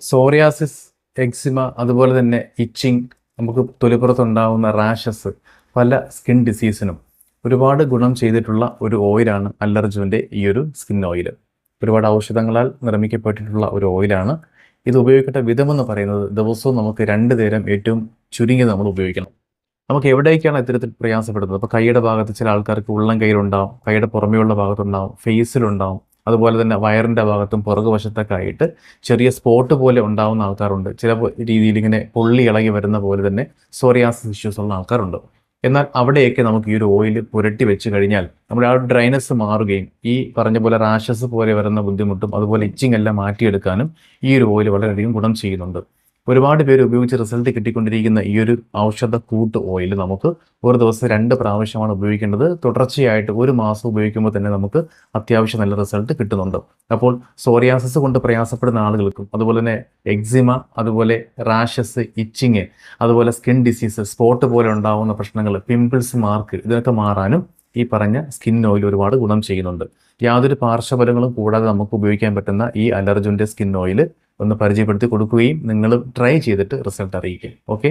Psoriasis eczema അതുപോലെ തന്നെ etching നമുക്ക് തൊലിപ്പുറത്തുണ്ടാവുന്ന റാഷസ് പല സ്കിൻ ഡിസീസിനും ഒരുപാട് ഗുണം ചെയ്തിട്ടുള്ള ഒരു ഓയിലാണ് അല്ലർജുവിന്റെ ഈ ഒരു സ്കിൻ ഓയിൽ ഒരുപാട് ഔഷധങ്ങളാൽ നിർമ്മിക്കപ്പെട്ടിട്ടുള്ള ഒരു ഓയിലാണ്. ഇത് ഉപയോഗിക്കേണ്ട വിധമെന്ന് പറയുന്നത് ദിവസവും നമുക്ക് രണ്ട് നേരം ഏറ്റവും ചുരുങ്ങിയത് നമ്മൾ ഉപയോഗിക്കണം. നമുക്ക് എവിടേക്കാണ് ഇത്തരത്തിൽ പ്രയാസപ്പെടുന്നത്? അപ്പോൾ കൈയുടെ ഭാഗത്ത് ചില ആൾക്കാർക്ക് ഉള്ളം കയ്യിലുണ്ടാവും കൈയുടെ പുറമേയുള്ള ഭാഗത്തുണ്ടാവും ഫേസിലുണ്ടാവും. അതുപോലെ തന്നെ വയറിന്റെ ഭാഗത്തും പുറകു വശത്തൊക്കെ ആയിട്ട് ചെറിയ സ്പോട്ട് പോലെ ഉണ്ടാകുന്ന ആൾക്കാരുണ്ട്. ചില രീതിയിൽ ഇങ്ങനെ പൊള്ളി ഇളകി വരുന്ന പോലെ തന്നെ സോറിയാസിസ് ഇഷ്യൂസ് ഉള്ള ആൾക്കാരുണ്ട്. എന്നാൽ അവിടെയൊക്കെ നമുക്ക് ഈ ഒരു ഓയിൽ പുരട്ടി വെച്ച് കഴിഞ്ഞാൽ നമ്മുടെ ആ ഡ്രൈനസ് മാറുകയും ഈ പറഞ്ഞ പോലെ റാഷസ് പോലെ വരുന്ന ബുദ്ധിമുട്ടും അതുപോലെ ഇച്ചിങ് എല്ലാം മാറ്റിയെടുക്കാനും ഈ ഒരു ഓയിൽ വളരെയധികം ഗുണം ചെയ്യുന്നുണ്ട്. ഒരുപാട് പേര് ഉപയോഗിച്ച് റിസൾട്ട് കിട്ടിക്കൊണ്ടിരിക്കുന്ന ഈ ഒരു ഔഷധ കൂട്ട് ഓയിൽ നമുക്ക് ഒരു ദിവസം രണ്ട് പ്രാവശ്യമാണ് ഉപയോഗിക്കേണ്ടത്. തുടർച്ചയായിട്ട് ഒരു മാസം ഉപയോഗിക്കുമ്പോൾ തന്നെ നമുക്ക് അത്യാവശ്യം നല്ല റിസൾട്ട് കിട്ടുന്നുണ്ട്. അപ്പോൾ സോറിയാസിസ് കൊണ്ട് പ്രയാസപ്പെടുന്ന ആളുകൾക്കും അതുപോലെ തന്നെ എക്സിമ അതുപോലെ റാഷസ് ഇച്ചിങ് അതുപോലെ സ്കിൻ ഡിസീസ് സ്പോട്ട് പോലെ ഉണ്ടാകുന്ന പ്രശ്നങ്ങൾ പിമ്പിൾസ് മാർക്ക് ഇതിനൊക്കെ മാറാനും ഈ പറഞ്ഞ സ്കിൻ ഓയിൽ ഒരുപാട് ഗുണം ചെയ്യുന്നുണ്ട്. യാതൊരു പാർശ്വഫലങ്ങളും കൂടാതെ നമുക്ക് ഉപയോഗിക്കാൻ പറ്റുന്ന ഈ അലർജുന്റെ സ്കിൻ ഓയിൽ ഒന്ന് പരിചയപ്പെടുത്തി കൊടുക്കുകയും നിങ്ങൾ ട്രൈ ചെയ്തിട്ട് റിസൾട്ട് അറിയിക്കുക ഓക്കെ